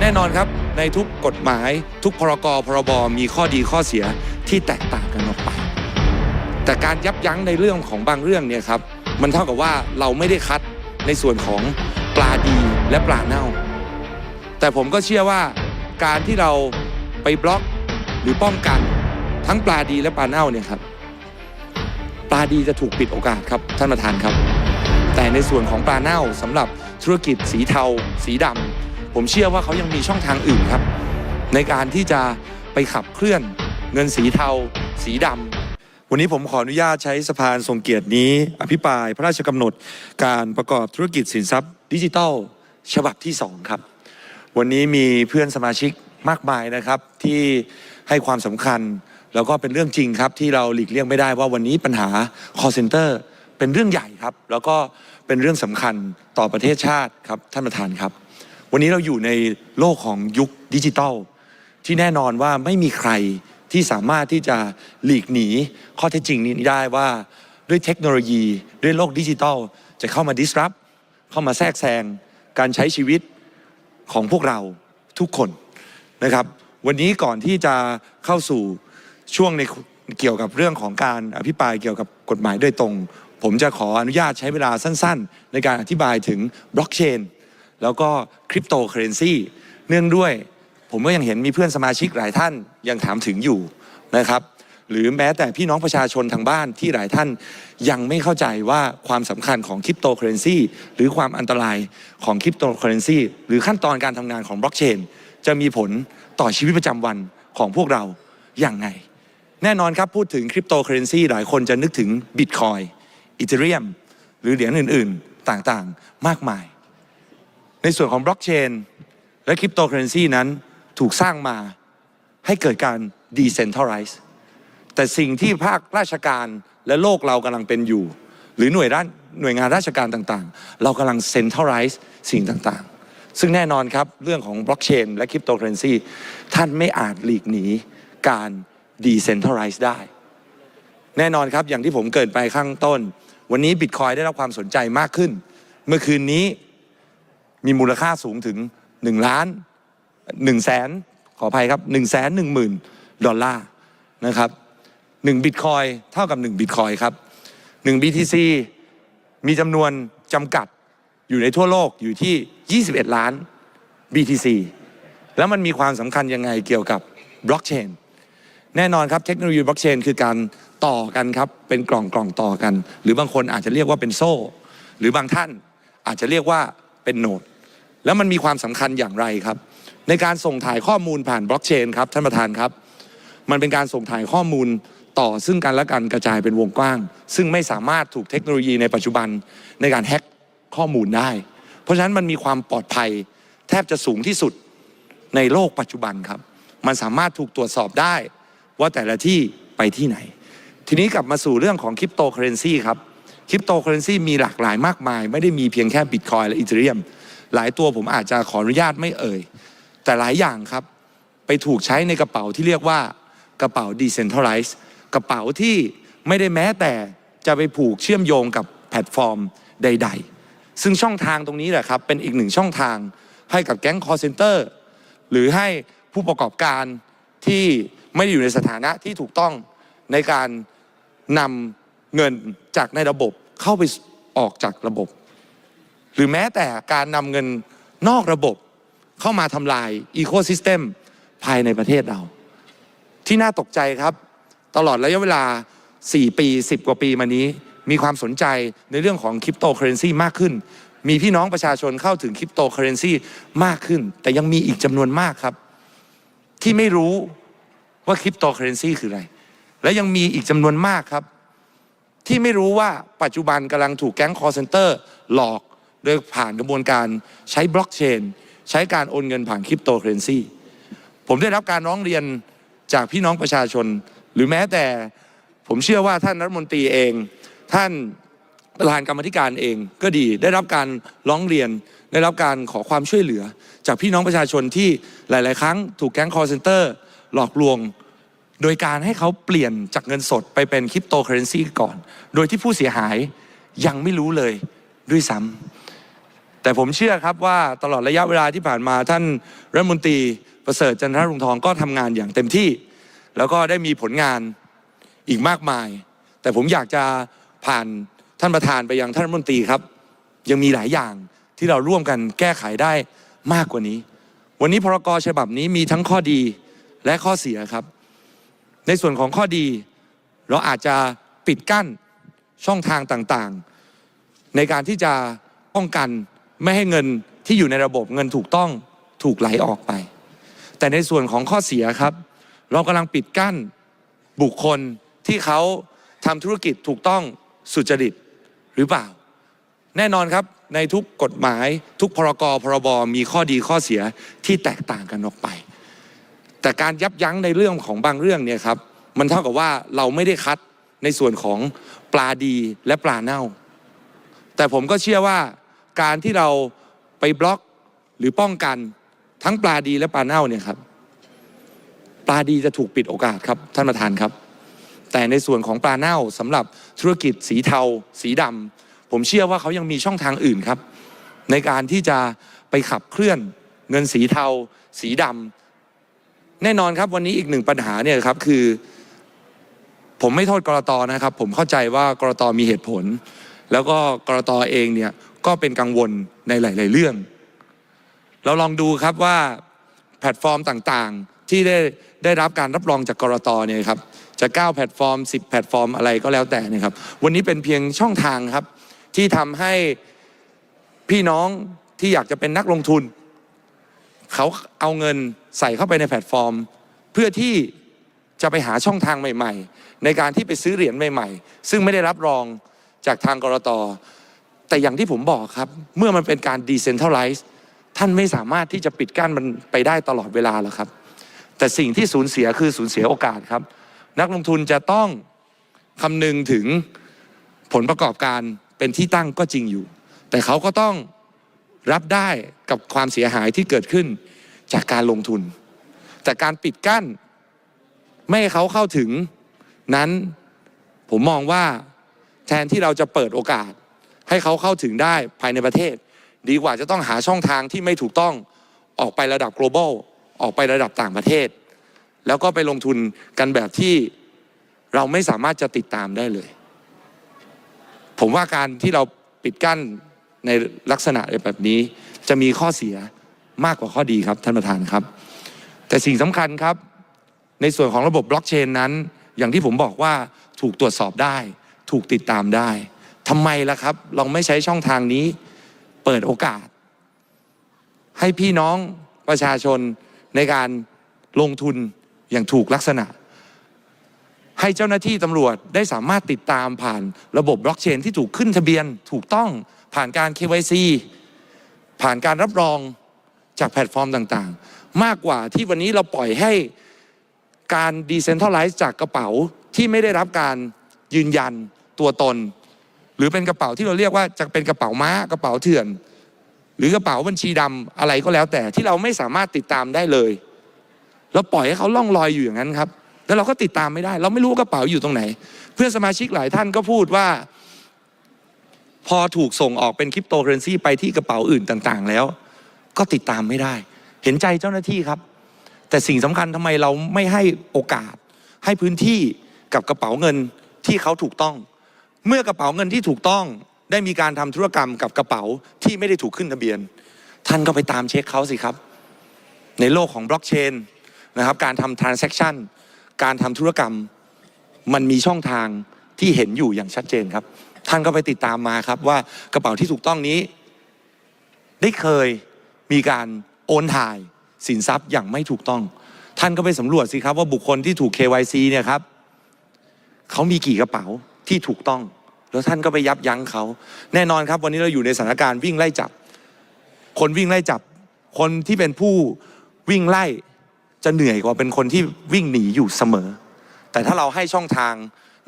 แน่นอนครับในทุกกฎหมาย ทุกพรกพรบมีข้อดีข้อเสียที่แตกต่างกันออกไป แต่การยับยั้งในเรื่องของบางเรื่องเนี่ยครับมันเท่ากับว่าเราไม่ได้คัดในส่วนของปลาดีและปลาเน่า แต่ผมก็เชื่อว่าการที่เราไปบล็อกหรือป้องกันทั้งปลาดีและปลาเน่าเนี่ยครับปลาดีจะถูกปิดโอกาสครับท่านประธานครับ แต่ในส่วนของปลาเน่าสำหรับธุรกิจสีเทา สีดำ ผมเชื่อว่าเขายังมีช่องทางอื่นครับ ในการที่จะไปขับเคลื่อนเงินสีเทา สีดำวันนี้ผมขออนุญาตใช้สะพานทรงเกียรตินี้ อภิปรายพระราชกำหนดการประกอบธุรกิจสินทรัพย์ดิจิทัลฉบับที่2ครับ วันนี้มีเพื่อนสมาชิกมากมายนะครับที่ให้ความสำคัญแล้วก็เป็นเรื่องจริงครับที่เราหลีกเลี่ยงไม่ได้ว่าวันนี้ปัญหา call center เป็นเรื่องใหญ่ครับ แล้วก็เป็นเรื่องสำคัญต่อประเทศชาติครับท่านประธานครับ วันนี้เราอยู่ในโลกของยุคดิจิทัล ที่แน่นอนว่าไม่มีใครที่สามารถที่จะหลีกหนีข้อเท็จจริงนี้ได้ว่าด้วยเทคโนโลยีด้วยโลกดิจิทัล จะเข้ามา disrupt เข้ามาแทรกแซงการใช้ชีวิตของพวกเราทุกคนนะครับ วันนี้ก่อนที่จะเข้าสู่ช่วงในเกี่ยวกับเรื่องของการอภิปรายเกี่ยวกับกฎหมายโดยตรง ผมจะขออนุญาตใช้เวลาสั้น ๆ ในการอธิบายถึงบล็อกเชน แล้วก็คริปโตเคอเรนซีเนื่องด้วย ผมก็ยังเห็นมีเพื่อนสมาชิกหลายท่านยังถามถึงอยู่นะครับหรือแม้แต่พี่น้องประชาชนทางบ้านที่หลายท่านยังไม่เข้าใจว่าความสำคัญของคริปโตเคอเรนซีหรือความอันตรายของคริปโตเคอเรนซีหรือขั้นตอนการทำงานของบล็อกเชนจะมีผลต่อชีวิตประจำวันของพวกเราอย่างไง แน่นอนครับพูดถึงคริปโตเคอเรนซีหลายคนจะนึกถึงบิตคอยอีเทเรียมหรือเหรียญอื่น ๆ ต่างๆ มากมาย ในส่วนของบล็อกเชนและคริปโตเคอเรนซีนั้นถูกสร้างมาให้เกิดการ decentralize แต่สิ่งที่ภาคราชการและโลกเรากำลังเป็นอยู่ หรือหน่วยด้านหน่วยงานราชการต่างๆ เรากำลัง centralize สิ่งต่างๆ ซึ่งแน่นอนครับ เรื่องของบล็อกเชนและคริปโตเคอเรนซีท่านไม่อาจหลีกหนีการ decentralize ได้ แน่นอนครับอย่างที่ผมเกิดไปข้างต้น วันนี้บิตคอยได้รับความสนใจมากขึ้น เมื่อคืนนี้ มีมูลค่าสูงถึง1ล้าน1แสนขออภัยครับ1แสน1หมื่นดอลลาร์นะครับ1บิตคอยเท่ากับ1บิตคอยครับ1 BTC มีจำนวนจำกัดอยู่ในทั่วโลกอยู่ที่ 21 ล้าน BTC แล้วมันมีความสำคัญยังไงเกี่ยวกับบล็อกเชนแน่นอนครับเทคโนโลยีบล็อกเชนคือการต่อกันครับ เป็นกล่องกล่องต่อกัน หรือบางคนอาจจะเรียกว่าเป็นโซ่ หรือบางท่านอาจจะเรียกว่า เป็นโนด แล้วมันมีความสำคัญอย่างไรครับ ในการส่งถ่ายข้อมูลผ่านบล็อกเชนครับท่านประธานครับ มันเป็นการส่งถ่ายข้อมูลต่อซึ่งกันและกันกระจายเป็นวงกว้าง ซึ่งไม่สามารถถูกเทคโนโลยีในปัจจุบันในการแฮ็กข้อมูลได้ เพราะฉะนั้นมันมีความปลอดภัย แทบจะสูงที่สุดในโลกปัจจุบันครับ มันสามารถถูกตรวจสอบได้ ว่าแต่ละที่ไปที่ไหน ทีนี้กลับมาสู่เรื่องของคริปโตเคอเรนซีครับ คริปโตเคอเรนซีมีหลากหลายมากมาย ไม่ได้มีเพียงแค่บิตคอยและอีเทเรียม หลายตัวผมอาจจะขออนุญาตไม่เอ่ย แต่หลายอย่างครับ ไปถูกใช้ในกระเป๋าที่เรียกว่ากระเป๋า decentralized กระเป๋าที่ไม่ได้แม้แต่จะไปผูกเชื่อมโยงกับแพลตฟอร์มใด ๆ ซึ่งช่องทางตรงนี้แหละครับ เป็นอีกหนึ่งช่องทางให้กับแก๊ง call center หรือให้ผู้ประกอบการที่ไม่ได้อยู่ในสถานะที่ถูกต้องในการนำ เงินจากในระบบเข้าไปออกจากระบบ หรือแม้แต่การนำเงินนอกระบบเข้ามาทำลายอีโคซิสเต็มภายในประเทศเรา ที่น่าตกใจครับ ตลอดระยะเวลา 4 ปี 10 กว่าปีมานี้ มีความสนใจในเรื่องของคริปโตเคอเรนซีมากขึ้น มีพี่น้องประชาชนเข้าถึงคริปโตเคอเรนซีมากขึ้น แต่ยังมีอีกจำนวนมากครับ ที่ไม่รู้ว่าคริปโตเคอเรนซีคืออะไร และยังมีอีกจำนวนมากครับ ที่ไม่รู้ว่าปัจจุบันกำลังถูกแก๊งคอร์เซนเตอร์หลอกโดยผ่านกระบวนการใช้บล็อกเชน ใช้การโอนเงินผ่านคริปโตเคอเรนซีผมได้รับการร้องเรียนจากพี่น้องประชาชน หรือแม้แต่ผมเชื่อว่าท่านรัฐมนตรีเอง ท่านประธานกรรมธิการเองก็ดีได้รับการร้องเรียน ได้รับการขอความช่วยเหลือ จากพี่น้องประชาชนที่หลาย ๆ ครั้งถูกแก๊งคอร์เซนเตอร์หลอกลวง โดยการให้เขาเปลี่ยนจากเงินสดไปเป็นคริปโตเคอเรนซีก่อน โดยที่ผู้เสียหายยังไม่รู้เลยด้วยซ้ำแต่ผมเชื่อครับว่าตลอดระยะเวลาที่ผ่านมาท่านรัฐมนตรีประเสริฐจันทรรุงทองก็ทำงานอย่างเต็มที่ แล้วก็ได้มีผลงานอีกมากมาย แต่ผมอยากจะผ่านท่านประธานไปยังท่านรัฐมนตรีครับ ยังมีหลายอย่างที่เราร่วมกันแก้ไขได้มากกว่านี้ วันนี้พรกฉบับนี้มีทั้งข้อดีและข้อเสียครับ ในส่วนของข้อดี เราอาจจะปิดกั้นช่องทางต่างๆ ในการที่จะป้องกันไม่ให้เงินที่อยู่ในระบบเงินถูกต้องถูกไหลออกไป แต่ในส่วนของข้อเสียครับ เรากำลังปิดกั้นบุคคลที่เขาทำธุรกิจถูกต้องสุจริตหรือเปล่า แน่นอนครับในทุกกฎหมายทุกพรกพรบมีข้อดีข้อเสียที่แตกต่างกันออกไป แต่การยับยั้งในเรื่องของบางเรื่องเนี่ยครับมันเท่ากับว่าเราไม่ได้คัดในส่วนของปลาดีและปลาเน่า แต่ผมก็เชื่อว่าการที่เราไปบล็อกหรือป้องกันทั้งปลาดีและปลาเน่าเนี่ยครับ ปลาดีจะถูกปิดโอกาสครับท่านประธานครับ แต่ในส่วนของปลาเน่าสำหรับธุรกิจสีเทา สีดำผมเชื่อว่าเขายังมีช่องทางอื่นครับ ในการที่จะไปขับเคลื่อนเงินสีเทา สีดำ แน่นอนครับวันนี้อีกหนึ่งปัญหาเนี่ยครับคือ ผมไม่โทษกรตนะครับ ผมเข้าใจว่ากรตมีเหตุผล แล้วก็กรตเองเนี่ยก็เป็นกังวลในหลาย ๆ เรื่อง เราลองดูครับว่าแพลตฟอร์มต่างๆ ที่ได้ได้รับการรับรองจากกรตเนี่ยครับจะ9แพลตฟอร์ม 10 แพลตฟอร์มอะไรก็แล้วแต่นะครับ วันนี้เป็นเพียงช่องทางครับ ที่ทำให้พี่น้องที่อยากจะเป็นนักลงทุน เขาเอาเงินใส่เข้าไปในแพลตฟอร์ม เพื่อที่จะไปหาช่องทางใหม่ ๆ ในการที่ไปซื้อเหรียญใหม่ ๆ ซึ่งไม่ได้รับรองจากทางกรตแต่อย่างที่ผมบอกครับ เมื่อมันเป็นการ decentralize ท่านไม่สามารถที่จะปิดกั้นมันไปได้ตลอดเวลาหรอกครับ แต่สิ่งที่สูญเสียคือสูญเสียโอกาสครับ นักลงทุนจะต้องคำนึงถึงผลประกอบการเป็นที่ตั้งก็จริงอยู่ แต่เขาก็ต้อง รับได้กับความเสียหายที่เกิดขึ้นจากการลงทุน แต่การปิดกั้น ไม่ให้เขาเข้าถึงนั้นผมมองว่าแทนที่เราจะเปิดโอกาส ให้เขาเข้าถึงได้ภายในประเทศ ดีกว่าจะต้องหาช่องทางที่ไม่ถูกต้องออกไประดับ global ออกไประดับต่างประเทศ แล้วก็ไปลงทุนกันแบบที่เราไม่สามารถจะติดตามได้เลย ผมว่าการที่เราปิดกั้น ในลักษณะแบบนี้ จะมีข้อเสียมากกว่าข้อดีครับท่านประธานครับ แต่สิ่งสำคัญครับ ในส่วนของระบบบล็อกเชนนั้น อย่างที่ผมบอกว่าถูกตรวจสอบได้ ถูกติดตามได้ทำไมล่ะครับ เราไม่ใช้ช่องทางนี้ เปิดโอกาส ให้พี่น้องประชาชนในการลงทุนอย่างถูกลักษณะ ให้เจ้าหน้าที่ตำรวจได้สามารถติดตามผ่านระบบบล็อกเชนที่ถูกขึ้นทะเบียนถูกต้อง ผ่านการ KYC ผ่านการรับรองจากแพลตฟอร์มต่างๆ มากกว่าที่วันนี้เราปล่อยให้การดีเซนทัลไลซ์จากกระเป๋าที่ไม่ได้รับการยืนยันตัวตน หรือเป็นกระเป๋าที่เราเรียกว่าจะเป็นกระเป๋าม้ากระเป๋าเถื่อน หรือกระเป๋าบัญชีดำอะไรก็แล้วแต่ที่เราไม่สามารถติดตามได้เลยเราปล่อยให้เขาล่องลอยอยู่อย่างนั้นครับ แล้วเราก็ติดตามไม่ได้ เราไม่รู้กระเป๋าอยู่ตรงไหน เพื่อนสมาชิกหลายท่านก็พูดว่า พอถูกส่งออกเป็นคริปโตเคอเรนซีไปที่กระเป๋าอื่นต่างๆ แล้ว ก็ติดตามไม่ได้ เห็นใจเจ้าหน้าที่ครับ แต่สิ่งสำคัญทำไมเราไม่ให้โอกาส ให้พื้นที่กับกระเป๋าเงินที่เขาถูกต้อง เมื่อกระเป๋าเงินที่ถูกต้องได้มีการทำธุรกรรมกับกระเป๋าที่ไม่ได้ถูกขึ้นทะเบียน ท่านก็ไปตามเช็คเขาสิครับ ในโลกของบล็อกเชนนะครับการทำ transaction การทำธุรกรรม มันมีช่องทางที่เห็นอยู่อย่างชัดเจนครับ ท่านก็ไปติดตามมาครับว่ากระเป๋าที่ถูกต้องนี้ ได้เคยมีการโอนถ่ายสินทรัพย์อย่างไม่ถูกต้อง ท่านก็ไปสำรวจสิครับว่าบุคคลที่ถูก KYC เนี่ยครับเขามีกี่กระเป๋าที่ถูกต้อง แล้วท่านก็ไปยับยั้งเขาแน่นอนครับ วันนี้เราอยู่ในสถานการณ์วิ่งไล่จับ คนวิ่งไล่จับ คนที่เป็นผู้วิ่งไล่จะเหนื่อยกว่าเป็นคนที่วิ่งหนีอยู่เสมอ แต่ถ้าเราให้ช่องทาง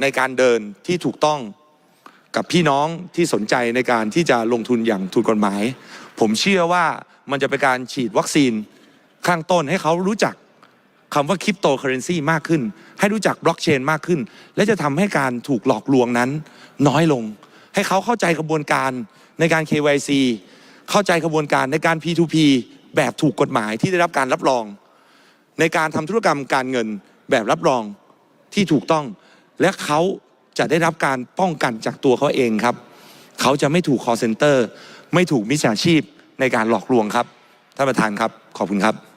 ในการเดินที่ถูกต้อง กับพี่น้องที่สนใจในการที่จะลงทุนอย่างถูกกฎหมาย ผมเชื่อว่ามันจะเป็นการฉีดวัคซีนข้างต้นให้เขารู้จักคำว่าคริปโตเคอเรนซีมากขึ้น ให้รู้จักบล็อกเชนมากขึ้น และจะทำให้การถูกหลอกลวงนั้นน้อยลง ให้เขาเข้าใจกระบวนการในการ KYC เข้าใจกระบวนการในการ P2P แบบถูกกฎหมายที่ได้รับการรับรอง ในการทำธุรกรรมการเงินแบบรับรองที่ถูกต้อง และเขา จะได้รับการป้องกันจากตัวเขาเองครับ เขาจะไม่ถูก call center ไม่ถูกมิจฉาชีพในการหลอกลวงครับ ท่านประธานครับ ขอบคุณครับ